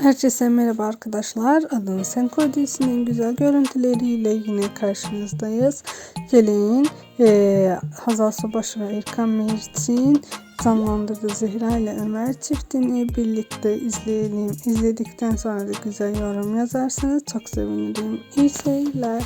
Herkese merhaba arkadaşlar. Adını Sen Koy dizisinin güzel görüntüleriyle yine karşınızdayız. Gelin e, Hazal Subaşı ve Erkan Meriç'in canlandırdığı Zehra ile Ömer çiftini birlikte izleyelim. İzledikten sonra da güzel yorum yazarsınız. Çok sevinirim. İyi seyirler.